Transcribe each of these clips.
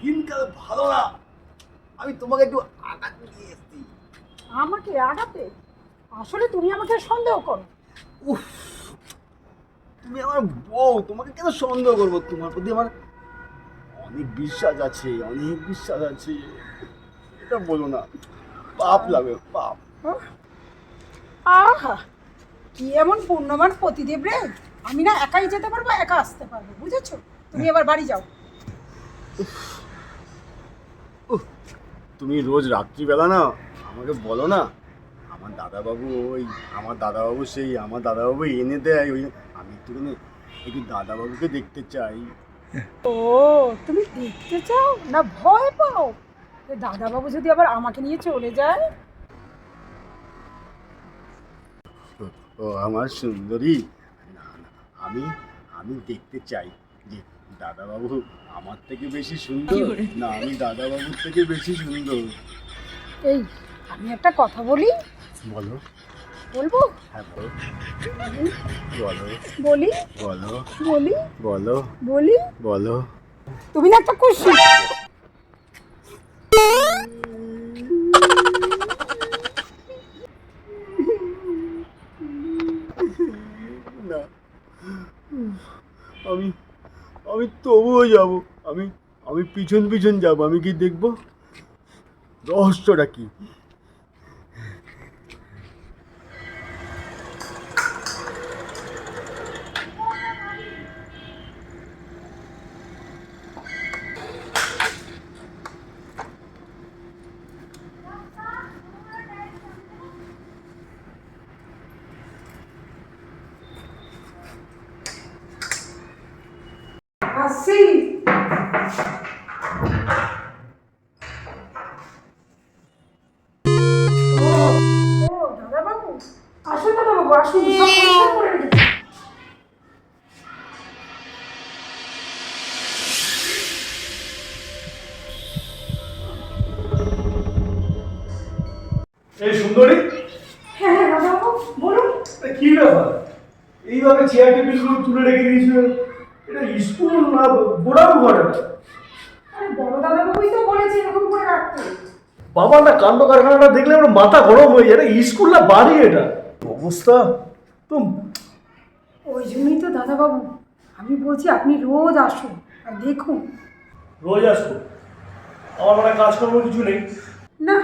দিনকাল ভালো না। আমি তোমাকে একটু আঘাত দিয়ে এসেছি। আমাকে আঘাতে? আসলে তুমি আমাকে সন্দেহ করো। উফ তুমি আমার বউ তোমাকে কেন সন্দেহ করব? তোমার প্রতি আমার অনেক বিশ্বাস আছে অনেক বিশ্বাস আছে। এটা বলো না পাপ লাগে পাপ। আহা কি এমন পূর্ণমান প্রতিদেব রে? আমি না একাই যেতে পারব একা আসতে পারব বুঝেছ? তুমি এবার বাড়ি যাও। তুমি রোজ রাত্রিবেলা না আমাকে বলো না আমার দাদাবাবু ওই আমার দাদাবাবু সেই আমার দাদাবাবু এনে দেয় ওই আমি একটুখানি একটু দাদাবাবুকে দেখতে চাই। ও তুমি দেখতে চাও? না ভয় পাও? দাদাবাবু যদি আবার আমাকে নিয়ে চলে যায়? ও আমার সুন্দরী। না না আমি আমি দেখতে চাই যে দাদাবাবু আমার থেকে বেশি সুন্দর। না আমি দাদাবাবুর থেকে বেশি সুন্দর। এই আমি একটা কথা বলি? বলো। বলব? হ্যাঁ বলো। বলি। বলো। বলি? বলো। বলি? বলো। বলি? বলো। তুমি না একটা খুশি না আমি আমি তবুও যাব। আমি আমি পিছন পিছন যাব। আমি কি দেখব? রহস্যটা কি? দাদাবাবু আসুন দাদাবাবু আসুন। সব পরিষ্কার করে রেখেছি এই সুন্দরী। হ্যাঁ হ্যাঁ দাদাবাবু বলুন। কি ব্যাপার? এইভাবে চেয়ার টেবিলগুলো তুলে রেখে দিয়েছিল এটা স্কুল না বোড়াও ঘর আরে বড় দাদাবাবুই তো বলেছে এরকম করে রাখতে। বাবা না কাণ্ড কারখানাটা দেখলে আমার মাথা গরম হয়ে যায় স্কুল না বাড়ি এটা। অবস্থা। তো ওই জন্যই তো দাদাবাবু আমি বলছি আপনি রোজ আসুন আর দেখুন। রোজ আসব। আমার মানে কাজকর্ম কিছু নেই। না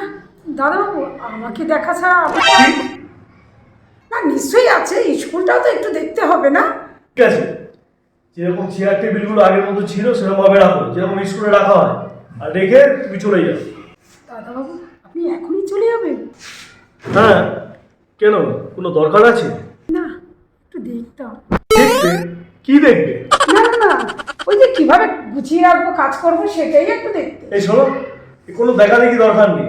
দাদাবাবু আমাকে দেখা ছাড়া না নিশ্চয়ই আছে স্কুলটাও তো একটু দেখতে হবে না? ঠিক আছে। যেরকম চেয়ার টেবিলগুলো আগের মতো ছিল সেরকমভাবে রাখো। যেরকম স্কুলে রাখা হয়। আর রেখে তুমি চলে যাও। দাদাবাবু আপনি এখনই চলে যাবেন? হ্যাঁ কেন? কোনো দরকার আছে? না একটু দেখতাম। দেখবে? কি দেখবে? না না ওই যে কীভাবে গুছিয়ে রাখব কাজ করব সেটাই একটু দেখতে। এই শোনো কোনো দেখা দেখি দরকার নেই।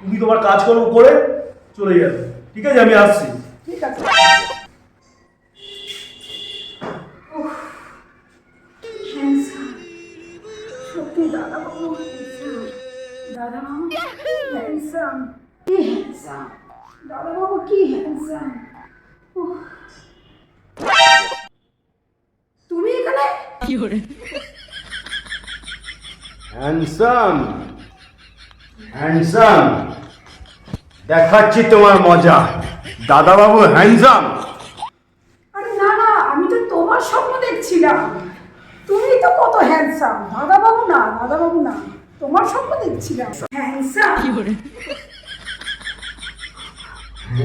তুমি তোমার কাজকর্ম করে চলে যাবে। ঠিক আছে আমি আসছি। ঠিক আছে। দাদাবাবু? হ্যান্ডসাম কি হ্যান্ডসাম দাদাবাবু কি হ্যান্ডসাম তুমি এখানে? হ্যান্ডসাম হ্যান্ডসাম দেখাচ্ছি তোমার মজা। দাদাবাবু হ্যান্ডসাম আরে না না আমি তো তোমার স্বপ্ন দেখছিলাম। তুমি তো কত হ্যান্ডসাম দাদাবাবু না দাদাবাবু না। তোমার স্বপ্ন দেখছিলাম। হ্যান্ডসাম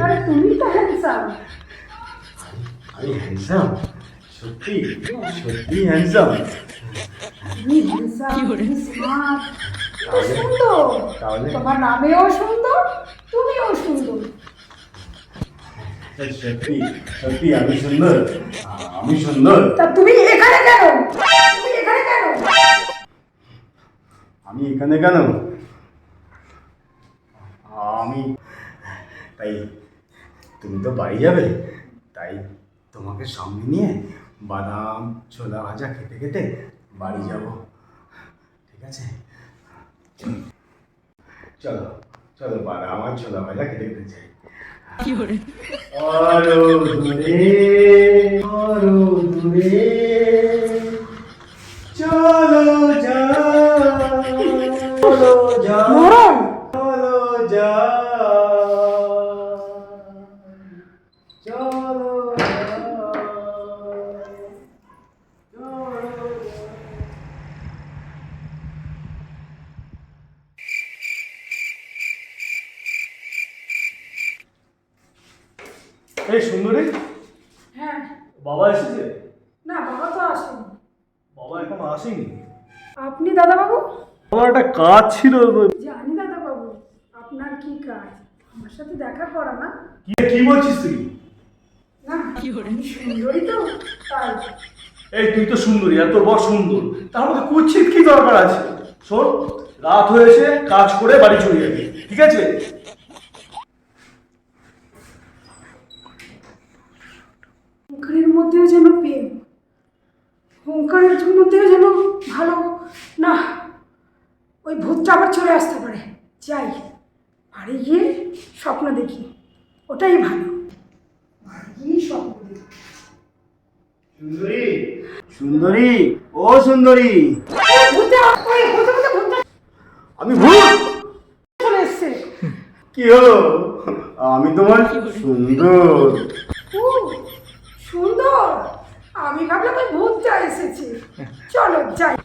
আরে তুমি তো হ্যান্ডসাম আমি হ্যান্ডসাম সত্যি? সত্যি হ্যান্ডসাম তুমি হ্যান্ডসাম তুমি স্মার্ট সুন্দর। তাহলে? তোমার নামেও সুন্দর তুমিও সুন্দর। সত্যি সত্যি আমি সুন্দর। আমি সুন্দর। তা তুমি এখানে কেন? আমি এখানে কেন? আমি তাই তুমি তো বাড়ি যাবে তাই তোমাকে সামনে নিয়ে বাদাম ছোলা ভাজা খেতে খেতে বাড়ি যাব। ঠিক আছে? চলো চলো বাদাম আর ছোলা ভাজা খেতে খেতে যাই। আরও দূরে আরও দূরে। মরণ। চলো যা চলো এই সুন্দরী হ্যাঁ। বাবা এসেছে? না বাবা তো আসেনি। বাবা এখনও আসেনি। আপনি দাদাবাবু? আমার একটা কাজ ছিল জানি দাদাবাবু আপনার কি কাজ? আমার সাথে দেখা করা না। কি কি বলছিস তুই? না আমি সুন্দরী তো তাই এই তুই তো সুন্দরী এত বড় সুন্দর। তার মধ্যে কুচ্ছিত কি দরকার আছে? শোন রাত হয়েছে কাজ করে বাড়ি চলে যাবি ঠিক আছে? হুঙ্কারের মধ্যেও যেন প্রেম। হুঙ্কারের মধ্যেও যেন ভালো ভূতটা আবার চলে আসতে পারে। যাই বাড়ি গিয়ে স্বপ্ন দেখি। ওটাই ভালো। বাড়ি গিয়ে স্বপ্ন দেখি। সুন্দরী। সুন্দরী ও সুন্দরী। আমি ভূত! চলে কি হলো? আমি তোমার সুন্দর। ও সুন্দর। আমি ভাবলাম ওই ভূতটা এসেছে। চলো যাই।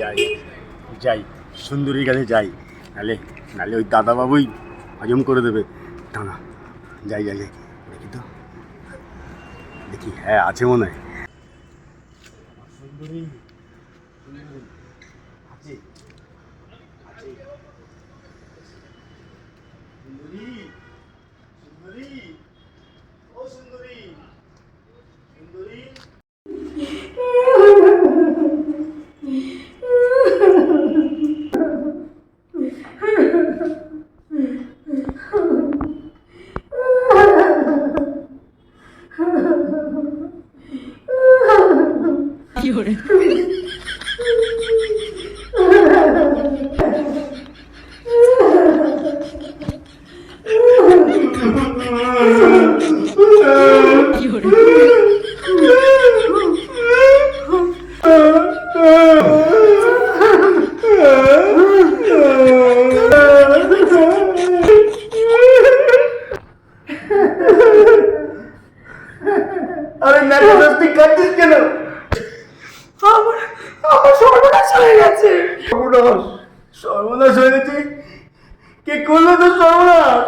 যাই যাই, সুন্দরীর কাছে যাই। নালে নালে ওই দাদাবাবুই হজম করে দেবে। দাঁড়া, যাই যাই যাই দেখি তো। দেখি হ্যাঁ আছে মনে হয়। সুন্দরী আছে আছে সুন্দরী সুন্দরী ও সুন্দরী সুন্দরী আরে নাটক তুই কাটছিস কেন আমার আমার সর্বনাশ হয়ে গেছে। সর্বনাশ সর্বনাশ হয়ে গেছে। কে করল তো সর্বনাশ?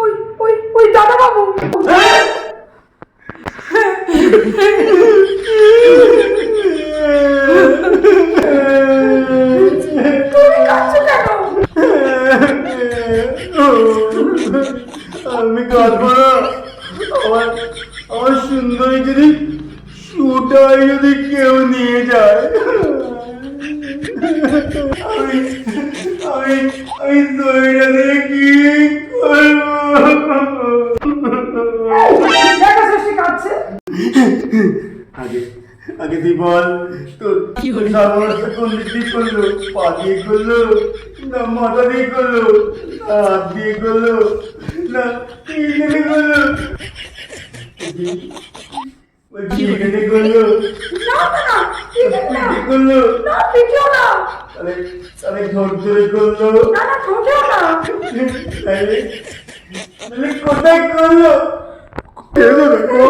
ওই ওই ওই দাদা বাবু আমি কাঁদবো না। আমার আমার সুন্দরী যদি শুটাই যদি কেউ নিয়ে যায়। আমি আমি আমি দইটা দিয়ে কি করব আগে আগে তুই বল তোর তোর সর্বনাশটা কোন দিক দিয়ে করল? পা দিয়ে করল? না মাথা দিয়ে করল? না হাত দিয়ে করল? না এখানে করল? কোথায় করল করল না কো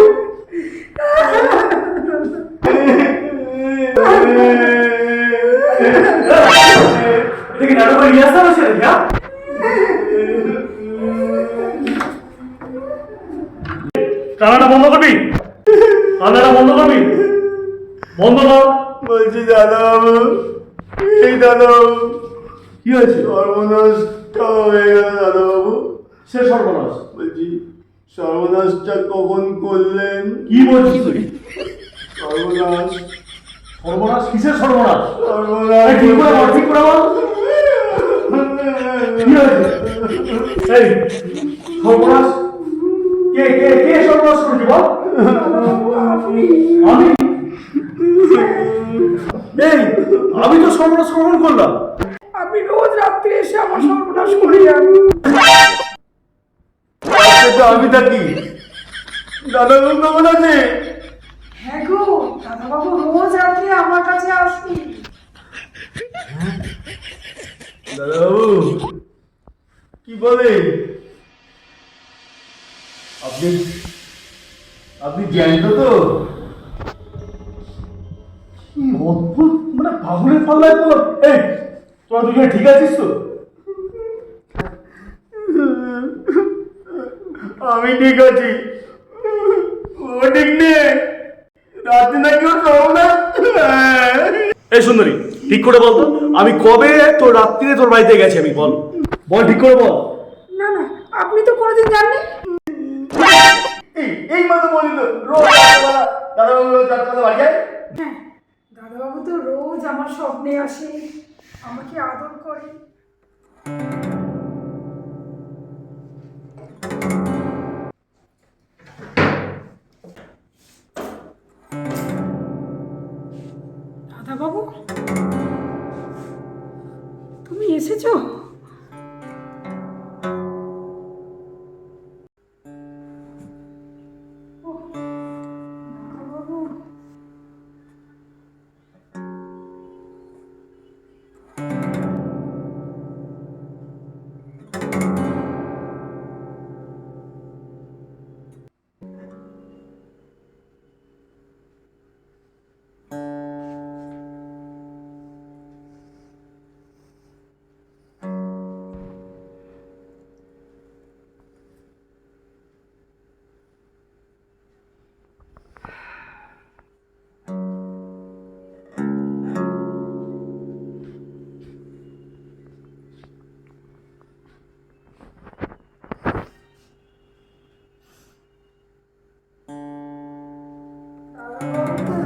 এটা কি নাটকের রিহার্সাল হচ্ছে নাকি হ্যাঁ কান্নাটা বন্ধ করবি কান্নাটা বন্ধ করবি বন্ধ কর বলছি দাদাবাবু এই দাদাবাবু কি হয়েছে? সর্বনাশটা হয়ে গেল দাদাবাবু সে সর্বনাশ? বলছি সর্বনাশটা কখন করলেন? কি বলছিস? সর্বনাশ। সর্বনাশ? কিসের সর্বনাশ? সর্বনাশ ঠিক করে বল ঠিক করে বল। কি হয়েছে? এই সর্বনাশ সর্বনাশ কখন করলাম? আপনি রোজ রাত্রে এসে আমার সর্বনাশ করে যান আমি থাকি। দাদাবাবু কেমন আছে? হ্যাঁ গো দাদাবাবু রোজ রাত্রে আমার কাছে আসুন। দাদাবাবু কি বলে? আপনি আপনি জ্যান্ত তো? কি অদ্ভুত মানে পাগলের পাল্লায় তো এই তোরা দুজনে ঠিক আছিস তো? আমি ঠিক আছি। ও ঠিক নেই। রাতে নাকি ও শোও না? এই সুন্দরী ঠিক করে বল তো আমি কবে তোর রাত্রিরে তোর বাড়িতে গেছি আমি বল। বল ঠিক করে বল। না না আপনি তো কোনোদিন জাননি এই এই মতো বলি তো রোজ রাত্রেবেলা দাদাবাবু রোজ রাত্রেবেলা বাড়ি যায় হ্যাঁ। দাদাবাবু তো রোজ আমার স্বপ্নে আসে আমাকে আদর করে।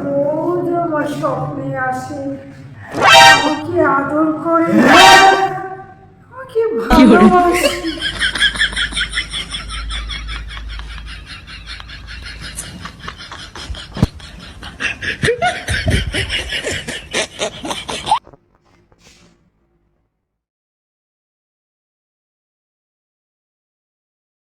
রোজ আমার স্বপ্নে আসে। আমাকে আদর করে। আমাকে ভালোবাসে।